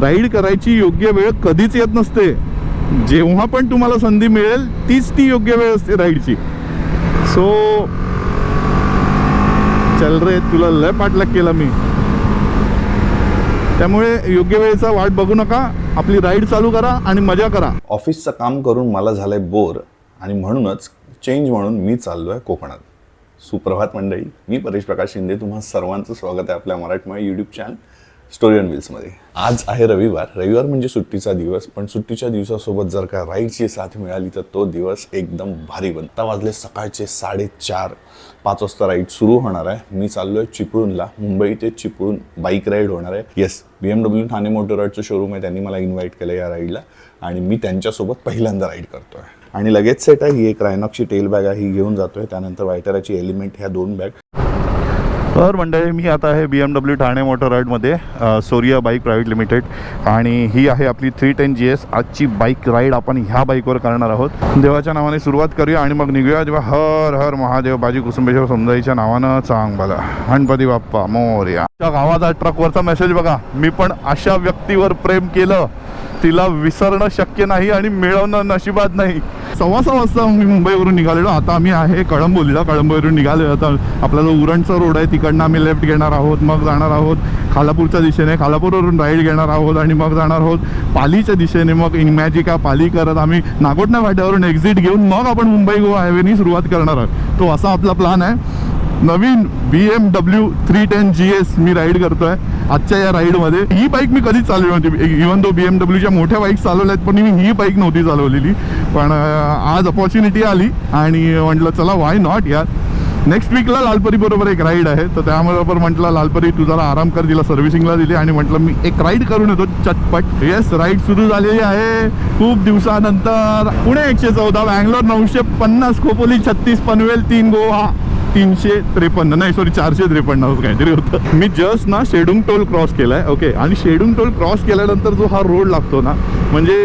Ride करायची योग्य वेळ कधीच येत नसते. जेव्हा पण तुम्हाला संधी मिळेल तीच ती योग्य वेळ असते राईडची. सो चल रे तुला लय पाठलाग केला मी. त्यामुळे योग्य वेळेचा वाट बघू नका आपली राईड चालू करा आणि मजा करा. ऑफिसचं काम करून मला झालंय बोर आणि म्हणूनच चेंज म्हणून मी चाललो आहे कोकणात. सुप्रभात मंडळी मी परेश प्रकाश शिंदे तुम्हा सर्वांचं स्वागत आहे आपल्या मराठमय यूट्यूब चॅनल स्टोरी ऑन व्हील्समध्ये आज आहे रविवार. रविवार म्हणजे सुट्टीचा दिवस पण सुट्टीच्या दिवसासोबत जर का राईडची साथ मिळाली तर तो दिवस एकदम भारी बनता. वाजले सकाळचे साडेचार पाच वाजता राईड सुरू होणार आहे. मी चाललो आहे चिपळूणला. मुंबई ते चिपळूण बाईक राईड होणार आहे. Yes B M W Thane motor राईडचं showroom आहे. त्यांनी मला इन्व्हाइट केलं या राईडला. आणि मी त्यांच्यासोबत पहिल्यांदा राईड करतो आहे आणि लगेच सेट आहे. ही एक रायनॉक्सची टेल बॅग आहे. ही घेऊन जातोय. त्यानंतर वायटराची एलिमेंट ह्या दोन बॅग तर मंडळी मी आता आहे B M W Thane motor राईडमध्ये सोरिया बाईक प्रायव्हेट लिमिटेड. आणि ही आहे आपली थ्री टेन जी एस. आजची बाईक राईड आपण ह्या बाईकवर करणार आहोत. देवाच्या नावाने सुरुवात करूया आणि मग निघूया जेव्हा हर हर महादेव बाजी कुसुंबेश्वर समजाईच्या नावानं चांग बला गणपती बाप्पा मोर्या. त्या गावाचा ट्रकवरचा मेसेज बघा. मी पण अशा व्यक्तीवर प्रेम केलं. तिला विसरणं शक्य नाही आणि मिळवणं नशिबात नाही. सव्वा सहा वाजता मी मुंबईवरून निघालेलो. आता आम्ही आहे कळंबोलीला. कळंबोलीवरून निघालो आता आपला जो उरणचा रोड आहे. तिकडनं आम्ही लेफ्ट घेणार आहोत. मग जाणार आहोत. खालापूरच्या दिशेने. खालापूरवरून राईड घेणार आहोत आणि मग जाणार आहोत पालीच्या दिशेने. मग इमॅजिका पाली करत आम्ही नागोटण्या फाट्यावरून एक्झिट घेऊन मग आपण मुंबई गोवा हायवेनी सुरुवात करणार आहोत. तो असा आपला प्लॅन आहे. नवीन B M W three ten G S मी राईड करतोय आजच्या या राईडमध्ये ही बाईक मी कधीच चालवली नव्हती. इव्हन दो बी एम डब्ल्यूच्या मोठ्या बाईक चालवल्या आहेत पण मी ही बाईक नव्हती चालवलेली. पण आज अपॉर्च्युनिटी आली आणि म्हटलं चला वाय नॉट यार? नेक्स्ट वीकला लालपरी बरोबर एक राईड आहे. तर त्याबरोबर म्हटलं लालपरी तू जरा आराम कर तिला सर्व्हिसिंगला दिली आणि म्हटलं मी एक राईड करून येतो चटपट. येस राईड सुरू झालेली आहे. खूप दिवसानंतर. पुणे एकशे चौदा बँगलोर नऊशे पन्नास खोपोली छत्तीस पनवेल तीन गोवा. तीनशे त्रेपन्न. नाही सॉरी चारशे त्रेपन्न असं काहीतरी होतं. मी जस्ट ना शेडुंग टोल क्रॉस केलाय ओके आणि शेडुंग टोल क्रॉस केल्यानंतर जो हा रोड लागतो ना म्हणजे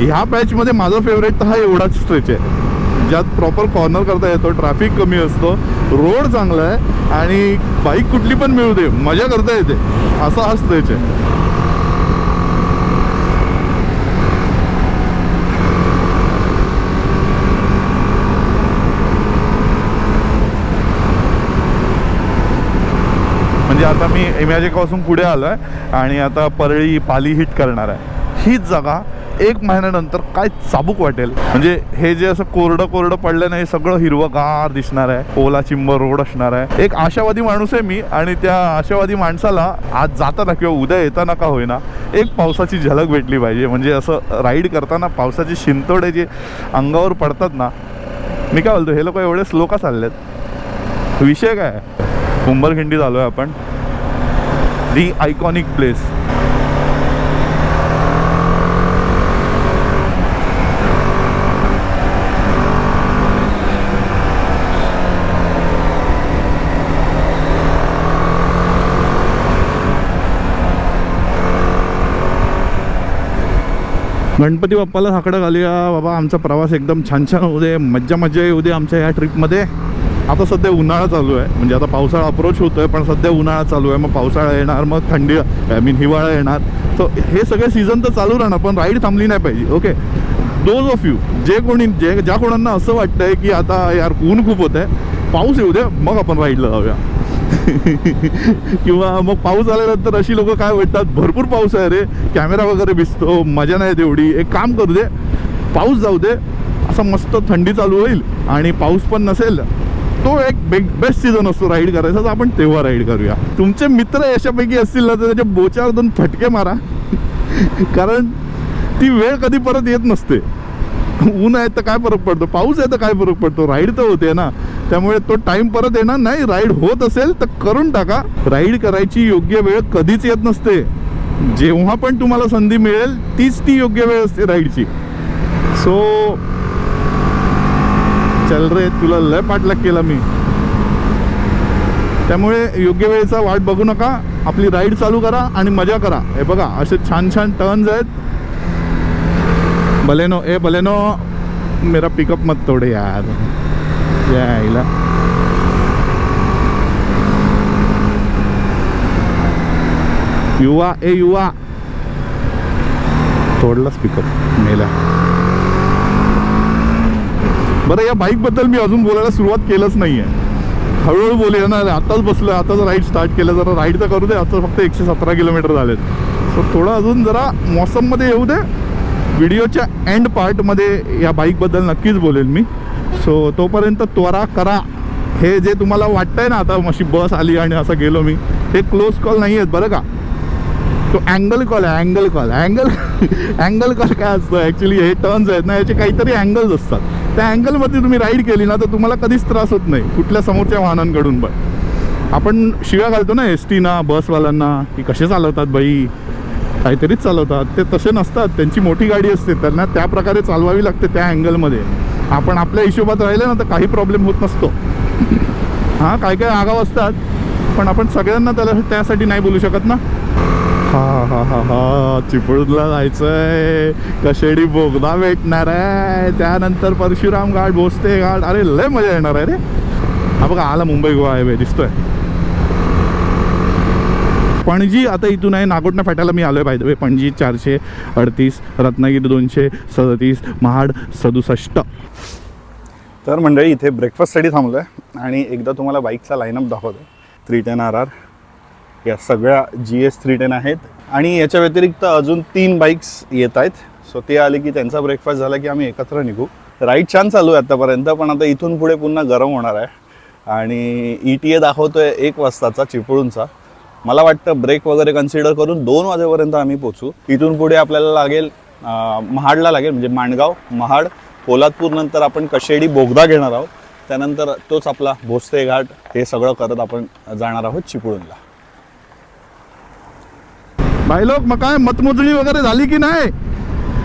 ह्या पॅचमध्ये माझा फेवरेट तर हा एवढाच स्ट्रेच आहे. ज्यात प्रॉपर कॉर्नर करता येतो ट्रॅफिक कमी असतो रोड चांगला आहे आणि बाईक कुठली पण मिळू दे मजा करता येते. असा हा स्ट्रेच आहे. म्हणजे आता मी इमॅजिकापासून पुढे आलो आहे आणि आता परळी पाली हिट करणार आहे. हीच जागा एक महिन्यानंतर काय चाबूक वाटेल? म्हणजे हे जे असं कोरडं कोरडं पडलं नाही सगळं हिरवगार दिसणार आहे. ओला चिंब रोड असणार आहे. एक आशावादी माणूस आहे मी आणि त्या आशावादी माणसाला आज जाताना किंवा उद्या येताना का होईना एक पावसाची झलक भेटली पाहिजे. म्हणजे असं राईड करताना पावसाची शिंतोडे जे अंगावर पडतात ना. मी काय बोलतो हे लोक एवढे स्लो का चाललेत? विषय काय कुंभरखिंडी झालो आहे आपण. दी आयकॉनिक प्लेस गणपती बाप्पाला साकडं घालूया. बाबा आमचा प्रवास एकदम छान छान होऊ दे. मज्जा मज्जा येऊ दे आमच्या ह्या ट्रिपमध्ये आता सध्या उन्हाळा चालू आहे. म्हणजे आता पावसाळा अप्रोच होतोय पण सध्या उन्हाळा चालू आहे. मग पावसाळा येणार मग थंडी आय मीन हिवाळा येणार. तर हे सगळे सीझन तर चालू राहणार पण राईड थांबली नाही पाहिजे. ओके दोज ऑफ यू जे कोणी जे ज्या कोणांना असं वाटतंय की आता यार ऊन खूप होत आहे पाऊस येऊ दे मग आपण राईडला जाऊया. किंवा मग पाऊस आल्यानंतर अशी लोक काय वाटतात भरपूर पाऊस आहे रे. कॅमेरा वगैरे भिजतो मजा नाही तेवढी एक काम करू दे पाऊस जाऊ दे असं मस्त थंडी चालू होईल आणि पाऊस पण नसेल तो एक बेग बेस्ट सीझन असतो राईड करायचा तर आपण तेव्हा राईड करूया. तुमचे मित्र अशापैकी असतील ना तर त्याच्या बोचावर दोन फटके मारा. कारण ती वेळ कधी परत येत नसते. ऊन आहे तर काय फरक पडतो? पाऊस आहे तर काय फरक पडतो? राईड तर होते ना. त्यामुळे तो टाइम परत येणार नाही. राईड होत असेल तर करून टाका. राईड करायची योग्य वेळ कधीच येत नसते. जेव्हा पण तुम्हाला संधी मिळेल तीच ती योग्य वेळ असते राईडची सो चल रे तुला लय पाठलाग केला मी. त्यामुळे योग्य वेळेचा वाट बघू नका आपली राईड चालू करा आणि मजा करा. हे बघा असे छान छान टर्न्स आहेत. बलेनो ए बलेनो मेरा पिकअप मत तोडे यार. यायला युवा ए युवा. तोडलाच पिकअप मेला. बरं या बाईकबद्दल मी अजून बोलायला सुरुवात केलंच नाही आहे हळूहळू बोलूया ना आताच बसलो आताच राईड स्टार्ट केलं जरा राईड तर करू दे आता फक्त एकशे सतरा किलोमीटर झालेत. सो थोडं अजून जरा मौसममध्ये येऊ दे. व्हिडिओच्या एंड पार्टमध्ये या बाईकबद्दल नक्कीच बोलेल मी. सो तोपर्यंत त्वरा करा. हे जे तुम्हाला वाटतंय ना आता अशी बस आली आणि असं गेलो मी हे क्लोज कॉल नाही आहेत बरं का? तो अँगल कॉल आहे angle call angle angle call काय असतं? ॲक्च्युली हे टर्न्स आहेत ना याचे काहीतरी अँगल्स असतात. त्या अँगलमध्ये तुम्ही राईड केली ना तर तुम्हाला कधीच त्रास होत नाही. कुठल्या समोरच्या वाहनांकडून पण. आपण शिव्या घालतो ना एस टीना बसवाल्यांना की कसे चालवतात बाई? काहीतरीच चालवतात. ते तसे नसतात. त्यांची मोठी गाडी असते. त्यांना त्या प्रकारे चालवावी लागते त्या अँगलमध्ये आपण आपल्या हिशोबात राहिले ना तर काही प्रॉब्लेम होत नसतो. हां काय काय आगाव असतात. पण आपण सगळ्यांना त्याला त्यासाठी नाही बोलू शकत ना. हा हा हा हा. चिपळूणला जायचंय. कशेडी बोगदा भेटणार आहे. त्यानंतर परशुराम घाट भोसते घाट. अरे लय मजा येणार आहे रे. हा बघा आला मुंबई गोवा हायवे दिसतोय. पणजी आता इथून आहे नागोटणा फाट्याला मी आलोय पाहिजे पणजी चारशे अडतीस रत्नागिरी दोनशे सदतीस महाड सदुसष्ट. तर मंडळी इथे ब्रेकफास्टसाठी थांबलो आहे आणि एकदा तुम्हाला बाईकचा लाईनअप दाखवतो थ्री टेन आर आर या सगळ्या जी एस थ्री टेन आहेत. आणि याच्या व्यतिरिक्त अजून तीन बाईक्स येत आहेत. सो ते आले की त्यांचा ब्रेकफास्ट झाला की आम्ही एकत्र निघू. राईड छान चालू आहे आत्तापर्यंत पण आता इथून पुढे पुन्हा गरम होणार आहे. आणि ई टी ए दाखवतो आहे एक वाजताचा चिपळूणचा. मला वाटतं ब्रेक वगैरे कन्सिडर करून दोन वाजेपर्यंत आम्ही पोचू इथून पुढे आपल्याला लागेल महाडला लागेल म्हणजे माणगाव महाड. पोलादपूरनंतर आपण कशेडी बोगदा घेणार आहोत. त्यानंतर तोच आपला भोसते घाट हे सगळं करत आपण जाणार आहोत चिपळूणला. भाई लोक मग काय मतमोजणी वगैरे झाली की नाही?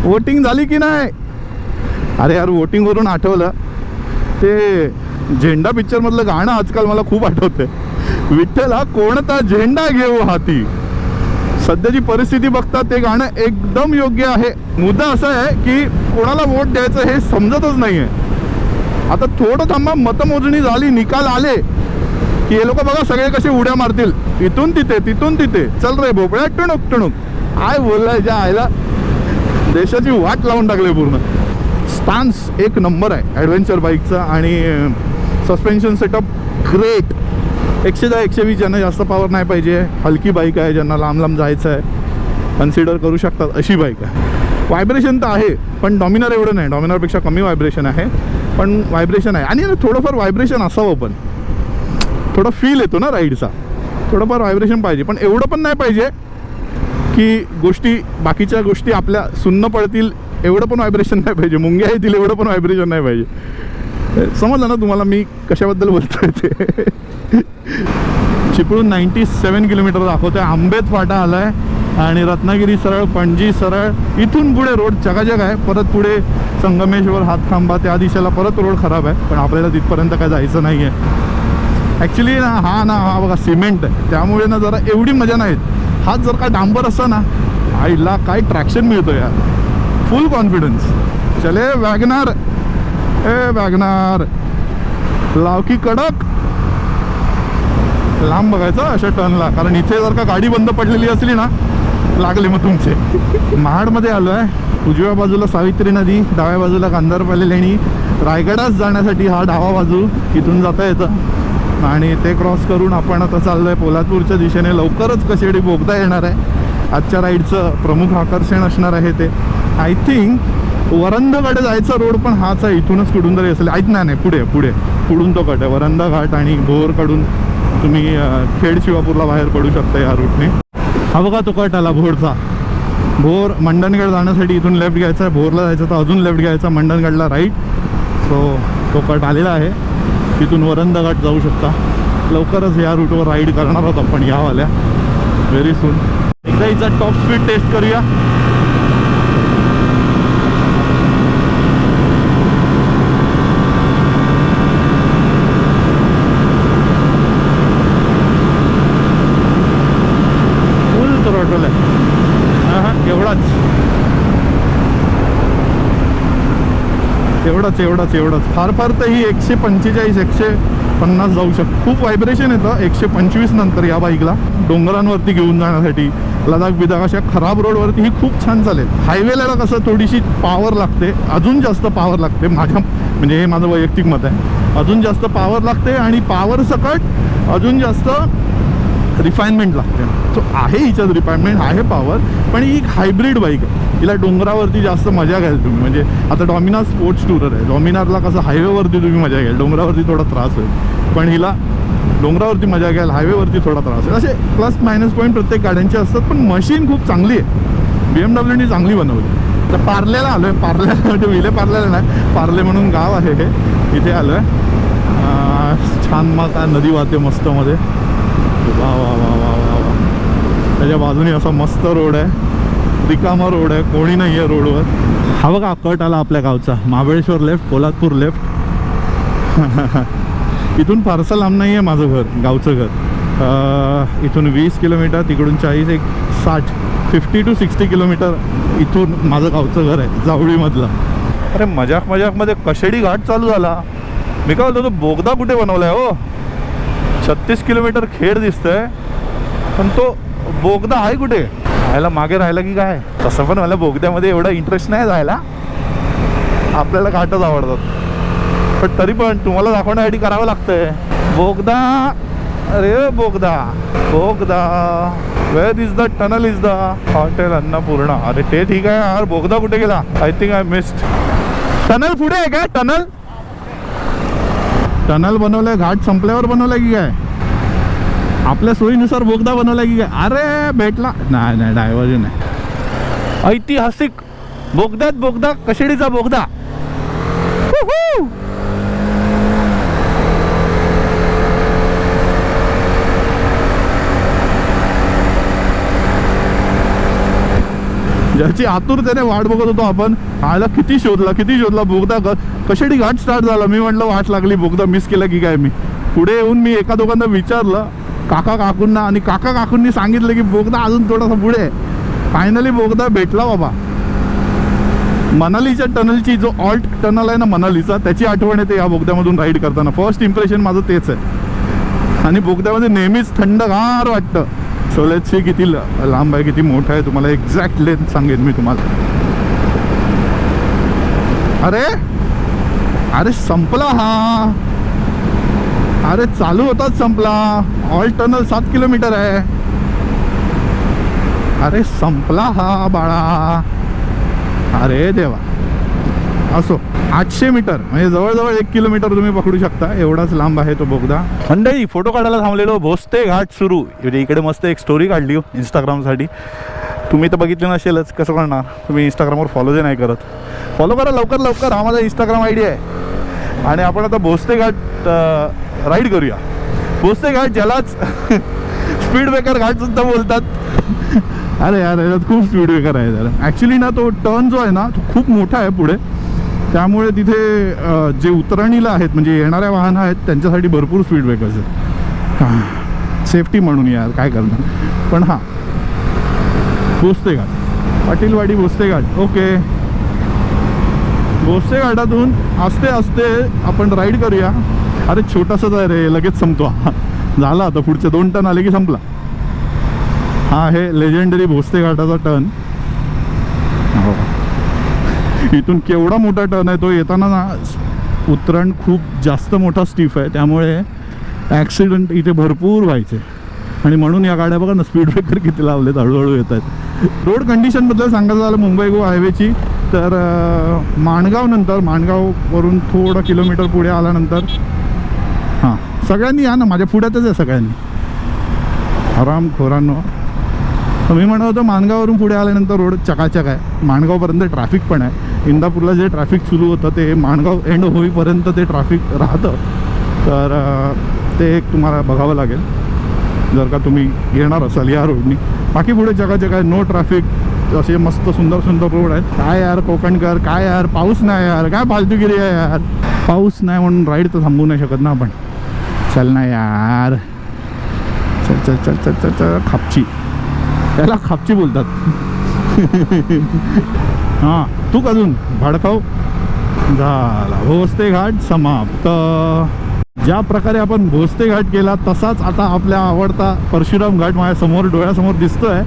वोटिंग झाली की नाही? अरे यार वोटिंगवरून आठवलं. ते झेंडा पिक्चरमधलं गाणं आजकाल मला खूप आठवतंय. विठ्ठल हा कोणता झेंडा घेऊ हाती? सध्याची परिस्थिती बघता ते गाणं एकदम योग्य आहे. मुद्दा असा आहे की कोणाला वोट द्यायचं हे समजतच नाही आहे आता थोडं थांबा मतमोजणी झाली निकाल आले. की हे लोक बघा सगळे कसे उड्या मारतील. इथून तिथे तिथून तिथे. चल रे भोपळ्या टणूक टणूक आय बोललाय ज्या आयला देशाची वाट लावून टाकली पूर्ण. स्टान्स एक नंबर आहे. ॲडव्हेंचर बाईकचा आणि सस्पेन्शन सेटअप ग्रेट एकशे दहा एकशे वीस ज्यांना जास्त पॉवर नाही पाहिजे. हलकी बाईक आहे ज्यांना लांब लांब जायचं आहे. कन्सिडर करू शकतात अशी बाईक आहे. व्हायब्रेशन तर आहे पण डॉमिनर एवढं नाही. डॉमिनरपेक्षा कमी व्हायब्रेशन आहे. पण व्हायब्रेशन आहे. आणि थोडंफार व्हायब्रेशन असावं पण. थोडा फील येतो ना राईडचा थोडंफार व्हायब्रेशन पाहिजे. पण एवढं पण नाही पाहिजे की गोष्टी बाकीच्या गोष्टी आपल्या सुन्न पडतील एवढं पण व्हायब्रेशन नाही पाहिजे. मुंग्या येतील एवढं पण व्हायब्रेशन नाही पाहिजे. समजलं ना तुम्हाला मी कशाबद्दल बोलतोय ते? चिपळूण नाईन्टी सेवन किलोमीटर दाखवतोय. आंबेत फाटा आलाय आणि रत्नागिरी सरळ पणजी सरळ. इथून पुढे रोड चकाचक आहे. परत पुढे संगमेश्वर हातखांबा त्या दिशेला परत रोड खराब आहे. पण आपल्याला तिथपर्यंत काय जायचं नाही आहे ॲक्च्युली ना हा ना हा बघा सिमेंट आहे. त्यामुळे ना जरा एवढी मजा नाही. हाच जर काय डांबर असता ना आईला काय ट्रॅक्शन मिळतो यार. फुल कॉन्फिडन्स चले वॅगनार. ए वॅगनार. लावकी कडक. लांब बघायचं अशा टर्नला. कारण इथे जर का गाडी बंद पडलेली असली ना लागले मग तुमचे. महाडमध्ये आलो आहे उजव्या बाजूला सावित्री नदी डाव्या बाजूला गांधारपाले लेणी रायगडास जाण्यासाठी हा डावा बाजू इथून जाता येतं. आणि ते क्रॉस करून आपण आता चाललो आहे पोलादपूरच्या दिशेने. लवकरच कशेडी बोगदा येणार आहे? आजच्या राईडचं प्रमुख आकर्षण असणार आहे ते. आय थिंक वरंदकडे जायचा रोड पण हाच आहे. इथूनच कुठून तरी असेल. ऐक नाही नाही पुढे पुढे. पुढून तो कट आहे? वरंदा घाट आणि भोरकडून तुम्ही खेड शिवापूरला बाहेर पडू शकता या रूटने हा बघा तो कट आला भोरचा. भोर मंडणगड जाण्यासाठी इथून लेफ्ट घ्यायचा आहे. भोरला जायचं तर अजून लेफ्ट घ्यायचा मंडणगडला राईट सो तो कट आलेला आहे. तिथून वरंदा घाट जाऊ शकता. लवकरच या रूटवर राईड करणार आहोत आपण यावाल्या. व्हेरी सून एकदा हिचा टॉप स्पीड टेस्ट करूया फुल थ्रॉटल आहे हा हा एवढाच एवढंच एवढंच. एवढंच फार फार तर ही एकशे पंचेचाळीस एकशे पन्नास जाऊ शकतो. खूप व्हायब्रेशन येतं एकशे पंचवीस नंतर या बाईकला डोंगरांवरती घेऊन जाण्यासाठी. लडाख बिदाख अशा खराब रोडवरती ही खूप छान चालेल. हायवेला कसं थोडीशी पॉवर लागते. अजून जास्त पॉवर लागते. माझ्या म्हणजे हे माझं वैयक्तिक मत आहे. अजून जास्त पॉवर लागते आणि पॉवर सकट अजून जास्त रिफाईनमेंट लागते. सो आहे हिच्यात रिफाईनमेंट आहे पॉवर पण ही एक हायब्रिड बाईक आहे. हिला डोंगरावरती जास्त मजा घ्याल तुम्ही. म्हणजे आता डॉमिनार स्पोर्ट्स टूरर आहे. डॉमिनारला कसं हायवेवरती तुम्ही मजा घ्याल. डोंगरावरती थोडा त्रास होईल. पण हिला डोंगरावरती मजा घ्याल हायवेवरती थोडा त्रास होईल. असे प्लस मायनस पॉईंट प्रत्येक गाड्यांचे असतात पण मशीन खूप चांगली आहे. बी एम डब्ल्यूनी चांगली बनवली. तर पार्लेला आलो आहे पार्ल्याला म्हणजे विले पार्लेला नाही. पार्ले म्हणून गाव आहे हे. इथे आलो आहे छान मग नदी वाहते मस्तमध्ये. वा वा वा वा वा वा. त्याच्या बाजूने असा मस्त रोड आहे. रिकामा रोड आहे. कोणी नाही आहे रोडवर. हा बघा कट आला आपल्या गावचा. Mahabaleshwar left Kolhapur left. इथून फारसं लांब नाही आहे माझं घर गावचं घर. इथून वीस किलोमीटर तिकडून चाळीस एक साठ फिफ्टी टू सिक्स्टी किलोमीटर इथून माझं गावचं घर आहे जावळीमधलं. अरे मजाक मजाकमध्ये कशेडी घाट चालू झाला. मी काय बोलतो तो बोगदा कुठे बनवला आहे हो? छत्तीस किलोमीटर खेड दिसतंय पण तो बोगदा आहे कुठे? राहायला मागे राहिला की काय? तसं पण मला बोगद्यामध्ये एवढा इंटरेस्ट नाही जायला आपल्याला घाटच आवडतात. पण तरी पण तुम्हाला दाखवण्यासाठी करावं लागतंय. बोगदा अरे बोगदा बोगदा. Where is the tunnel is the hotel Annapurna. अरे ते ठीक आहे यार बोगदा कुठे गेला? I think I missed tunnel पुढे आहे का टनल? टनल बनवलंय घाट संपल्यावर बनवलंय की काय? आपल्या सोयीनुसार बोगदा बनवलाय की काय? अरे भेटला. नाही नाही डायव्हर्जन आहे ऐतिहासिक बोगद्यात बोगदा कशेडीचा बोगदा. ज्याची आतुरतेने वाट बघत होतो आपण. आला किती शोधला किती शोधला बोगदा ग- घाट स्टार्ट झाला? मी म्हटलं वाट लागली बोगदा मिस केला की काय मी? पुढे येऊन मी एका दोघांना विचारलं काका काकूंना आणि काका काकूंनी सांगितलं की बोगदा अजून थोडासा पुढे फायनली बोगदा भेटला बाबा. मनालीच्या टनलची जो ऑल्ट टनल आहे ना मनालीचा त्याची आठवण येते या बोगद्यामधून राईड करताना. फर्स्ट इम्प्रेशन माझं तेच आहे. आणि बोगद्यामध्ये नेहमीच थंडगार वाटतं. सोलेची किती ल- लांब आहे किती मोठं आहे तुम्हाला एक्झॅक्ट लेंथ सांगेन मी तुम्हाला. अरे! अरे संपला हा. अरे चालू होताच संपला. ऑल टनल सात किलोमीटर आहे. अरे संपला हा बाळा. अरे देवा. असो. आठशे मीटर म्हणजे जवळजवळ एक किलोमीटर तुम्ही पकडू शकता. एवढाच लांब आहे तो बोगदा. मंडळी फोटो काढायला थांबलेलो. भोसते घाट सुरू. म्हणजे इकडे मस्त एक स्टोरी काढली हो इंस्टाग्रामसाठी तुम्ही तर बघितलं नसेलच. कसं करणार? तुम्ही इंस्टाग्रामवर फॉलो जे नाही करत. फॉलो करा लवकर लवकर. हा माझा इंस्टाग्राम आय डी आहे. आणि आपण आता भोसते घाट राईड करूया. भोसते घाट ज्यालाच स्पीड ब्रेकर घाट सुद्धा बोलतात. अरे यार याच्यात खूप स्पीड ब्रेकर आहे. जरा ॲक्च्युली ना तो टर्न जो आहे ना तो खूप मोठा आहे पुढे. त्यामुळे तिथे जे उतरणीला आहेत म्हणजे येणाऱ्या वाहनं आहेत त्यांच्यासाठी भरपूर स्पीड ब्रेकर्स आहेत. सेफ्टी म्हणून यार काय करणार? पण हां. भोसते घाट पाटीलवाडी भोसते घाट ओके भोसते घाटातून असते असते आपण राईड करूया. अरे छोटासाच आहे रे लगेच संपतो. झाला आता पुढचे दोन टन आले की संपला. हा आहे लेजेंडरी भोसते घाटाचा टर्न इथून केवढा मोठा टर्न आहे तो येताना ना उतरण खूप जास्त मोठा स्टीफ आहे. त्यामुळे ॲक्सिडेंट इथे भरपूर व्हायचे. आणि म्हणून या गाड्या बघा ना स्पीड ब्रेकर किती लावलेत हळूहळू येत आहेत. रोड कंडिशनबद्दल सांगायचं झालं मुंबई गोवा हायवेची तर माणगावनंतर माणगाववरून थोडं किलोमीटर पुढे आल्यानंतर हां सगळ्यांनी या ना माझ्या पुढ्यातच आहे सगळ्यांनी. आराम खोरांनो. मी म्हणत होतो माणगाववरून पुढे आल्यानंतर रोड चकाचक आहे. माणगावपर्यंत ट्रॅफिक पण आहे. इंदापूरला जे ट्रॅफिक सुरू होतं ते माणगाव एंड होईपर्यंत ते ट्रॅफिक राहतं. तर ते एक तुम्हाला बघावं लागेल. जर का तुम्ही येणार असाल या रोडनी बाकी पुढे चकाचक आहे नो ट्रॅफिक असे मस्त सुंदर सुंदर रोड आहेत. काय यार कोकणकर काय यार? पाऊस नाही यार. काय फालतूगिरी आहे यार? पाऊस नाही म्हणून राईड तर थांबवू नाही शकत ना आपण. चल ना यार. चल चल चल चल चल चल. खापची. त्याला खापची बोलतात. हां तू अजून भडकाव झाला. भोसते घाट समाप्त. ज्या प्रकारे आपण भोसते घाट केला तसाच आता आपल्या आवडता परशुराम घाट माझ्यासमोर डोळ्यासमोर दिसतोय.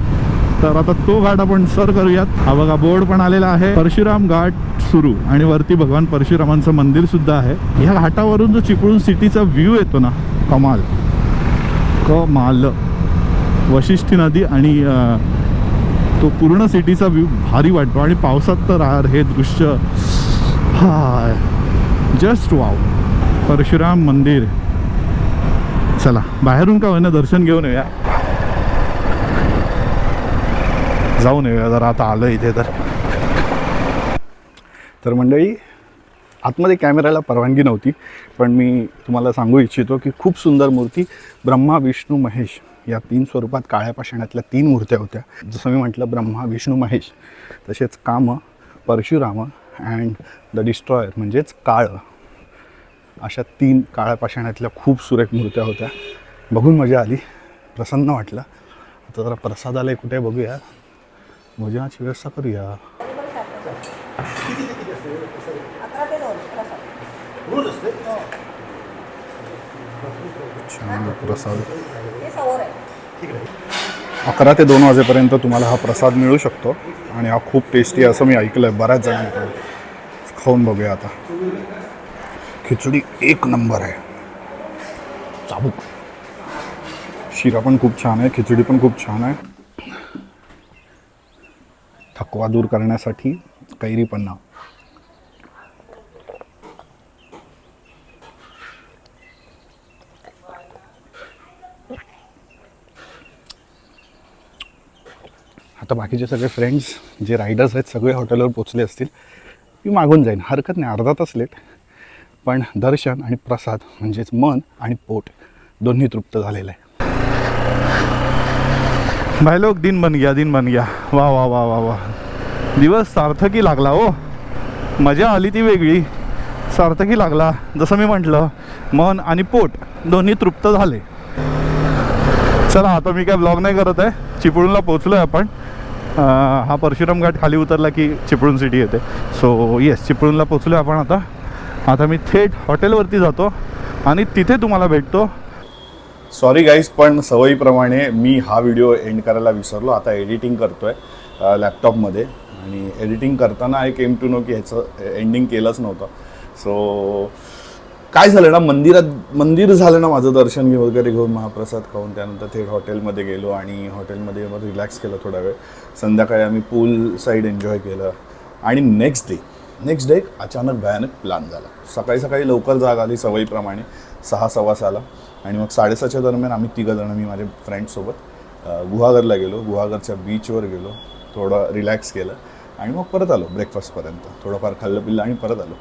तर आता तो घाट आपण सर करूयात. हा बघा बोर्ड पण आलेला आहे. परशुराम घाट सुरू. आणि वरती भगवान परशुरामांचं मंदिर सुद्धा आहे. ह्या घाटावरून जो चिपळूण सिटीचा व्ह्यू येतो ना कमाल. कमाल. वशिष्ठी नदी आणि तो पूर्ण सिटीचा व्ह्यू भारी वाटतो आणि पावसात तर आर हे दृश्य हाय. जस्ट वाव परशुराम मंदिर. चला बाहेरून का होईना दर्शन घेऊन येऊया. जाऊन येऊया जरा आता आलं इथे तर. तर मंडळी आतमध्ये कॅमेऱ्याला परवानगी नव्हती पण मी तुम्हाला सांगू इच्छितो की खूप सुंदर मूर्ती ब्रह्मा विष्णू महेश. या तीन स्वरूपात काळ्या पाषाणातल्या तीन मूर्त्या होत्या. जसं मी म्हटलं ब्रह्मा विष्णू महेश तसेच काम परशुराम अँड द डिस्ट्रॉयर म्हणजेच काळ. अशा तीन काळ्या पाषाणातल्या खूप सुरेख मूर्त्या होत्या. बघून मजा आली प्रसन्न वाटलं. आता जरा प्रसादालय कुठे बघूया. भोजनाची व्यवस्था करूया. छान प्रसाद. अकरा ते दोन वाजेपर्यंत तुम्हाला हा प्रसाद मिळू शकतो आणि हा खूप टेस्टी आहे असं मी ऐकलं आहे बऱ्याच जणांकडून. खाऊन बघूया आता. खिचडी एक नंबर आहे. चाबूक. शिरा पण खूप छान आहे खिचडी पण खूप छान आहे. थकवा दूर करण्यासाठी कैरी पन्ना. आता बाकीचे सगळे फ्रेंड्स जे रायडर्स आहेत सगळे हॉटेलवर पोचले असतील मी मागून जाईन. हरकत नाही अर्धा तास लेट पण दर्शन आणि प्रसाद म्हणजेच मन आणि पोट दोन्ही तृप्त झालेलं आहे. भाई लोक दिन बन गया दिन बन गया. वा वा वा वा वा दिवस सार्थकी लागला हो. मजा आली ती वेगळी. सार्थकी लागला जसं मी म्हटलं मन आणि पोट दोन्ही तृप्त झाले. चला आता मी काय ब्लॉग नाही करत आहे. चिपळूणला पोचलो आहे आपण. हा परशुराम घाट खाली उतरला की चिपळूण सिटी येते. सो येस चिपळूणला पोचलो आपण आता. आता मी थेट हॉटेलवरती जातो आणि तिथे तुम्हाला भेटतो. सॉरी गाईज पण सवयीप्रमाणे मी हा व्हिडिओ एंड करायला विसरलो. आता एडिटिंग करतोय आहे लॅपटॉपमध्ये आणि एडिटिंग करताना आय केम टू नो की ह्याचं एंडिंग केलंच नव्हतं. सो काय झालं ना मंदिरात मंदिर झालं ना माझं दर्शन घेऊन वगैरे घेऊन महाप्रसाद खाऊन त्यानंतर थेट हॉटेलमध्ये गेलो आणि हॉटेलमध्ये मग रिलॅक्स केलं थोडा वेळ. संध्याकाळी आम्ही पूल साईड एन्जॉय केलं. आणि नेक्स्ट डे नेक्स्ट डे अचानक भयानक प्लॅन झाला. सकाळी सकाळी लवकर जाग आली सवयीप्रमाणे सहा सव्वा साला आणि मग साडेसहाच्या दरम्यान आम्ही तिघंजणं मी माझ्या फ्रेंड्ससोबत गुहागरला गेलो. गुहागरच्या बीचवर गेलो. थोडं रिलॅक्स केलं. आणि मग परत आलो ब्रेकफास्टपर्यंत थोडंफार खाल्लं पिल्लं आणि परत आलो.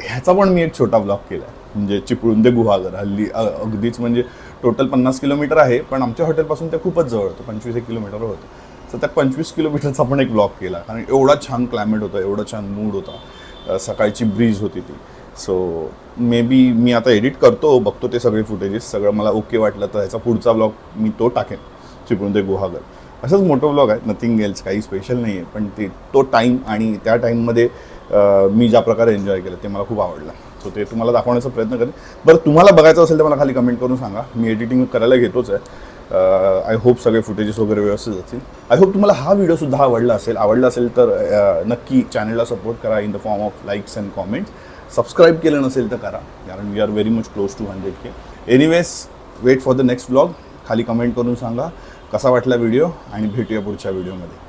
ह्याचा पण मी एक छोटा ब्लॉग केला आहे म्हणजे चिपळूण ते गुहागर. हल्ली अगदीच म्हणजे टोटल पन्नास किलोमीटर आहे पण आमच्या हॉटेलपासून ते खूपच जवळ होतं. पंचवीस एक किलोमीटर होतं. तर त्या पंचवीस किलोमीटरचा पण एक ब्लॉग केला. कारण एवढा छान क्लायमेट होता एवढा छान मूड होता. सकाळची ब्रीज होती ती. सो मे बी मी आता एडिट करतो बघतो ते सगळे फुटेजेस सगळं मला ओके वाटलं तर ह्याचा पुढचा ब्लॉग मी तो टाकेन. चिपळूण ते गुहागर. असंच मोठं ब्लॉग आहे. नथिंग एल्स काही स्पेशल नाही आहे पण ते तो टाईम आणि त्या टाईममध्ये मी ज्या प्रकारे एन्जॉय केलं ते मला खूप आवडलं. सो ते तुम्हाला दाखवण्याचा प्रयत्न करेन. बरं तुम्हाला बघायचं असेल तर मला खाली कमेंट करून सांगा. मी एडिटिंग करायला घेतोच आहे. आय होप सगळे फुटेजेस वगैरे व्यवस्थित असतील. आय होप तुम्हाला हा व्हिडिओसुद्धा आवडला असेल. आवडला असेल तर नक्की चॅनलला सपोर्ट करा in the form of likes and comments subscribe केलं नसेल तर करा कारण we are very much close to hundred K anyways wait for the next blog खाली कमेंट करून सांगा. कसा वाटला व्हिडिओ आणि भेटूया पुढच्या व्हिडिओमध्ये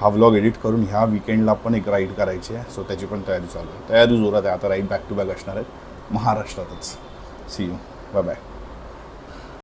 हा व्लॉग एडिट करून ह्या विकेंडला पण एक राईड करायची आहे. सो त्याची पण तयारी चालू आहे. तयारी जोरात आहे. आता राईड बॅक टू बॅक असणार आहेत. महाराष्ट्रातच. C you bye bye